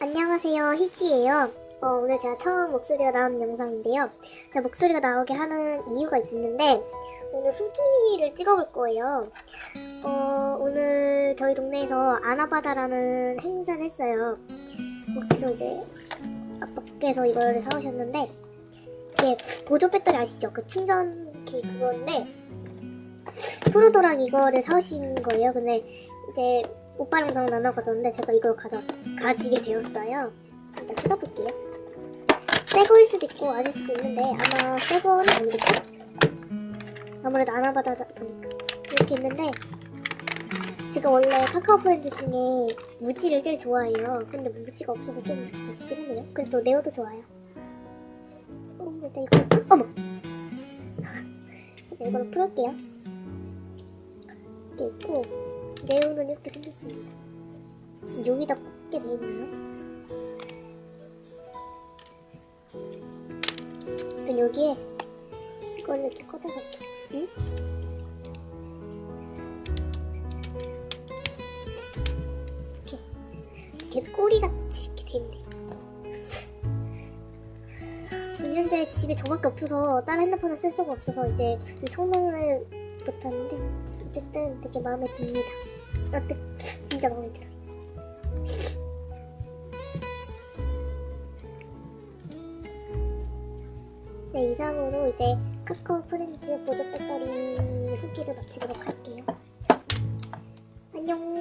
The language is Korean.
안녕하세요, 희지예요. 어, 오늘 제가 처음 목소리가 나오는 영상인데요. 제가 목소리가 나오게 하는 이유가 있는데, 오늘 후기를 찍어볼 거예요. 어, 오늘 저희 동네에서 아나바다라는 행사를 했어요. 어, 그래서 이제 아빠께서 이거를 사오셨는데, 이게 보조 배터리 아시죠? 그 충전기 그건데, 토르도랑 이거를 사오신 거예요. 근데 이제 오빠랑 저랑 나눠 가졌는데 제가 이걸 가져서 가지게 되었어요. 일단 뜯어볼게요. 새 거일 수도 있고 아닐 수도 있는데 아마 새 거는 아니겠죠? 아무래도 아나바다다 보니까 이렇게 있는데 제가 원래 카카오 프렌즈 중에 무지를 제일 좋아해요. 근데 무지가 없어서 좀 아쉽긴 하네요. 근데 또 레오도 좋아요. 어, 일단 이거 어머. 일단 이걸로 풀을게요. 이렇게 있고 네오는 이렇게 생겼습니다. 여기다 꽂게 돼 있네요. 일단 여기에 이걸 이렇게 꽂아볼게요. 응? 이렇게 이렇게 꼬리같이 이렇게 돼 있네. 1년 전에 집에 저밖에 없어서 다른 핸드폰을 쓸 수가 없어서 이제 이 성능을 못하는데 어쨌든 되게 마음에 듭니다. 어때? 진짜 마음에 들어요. 네, 이상으로 이제 카카오 프렌즈 보조 배터리 후기를 마치도록 할게요. 안녕.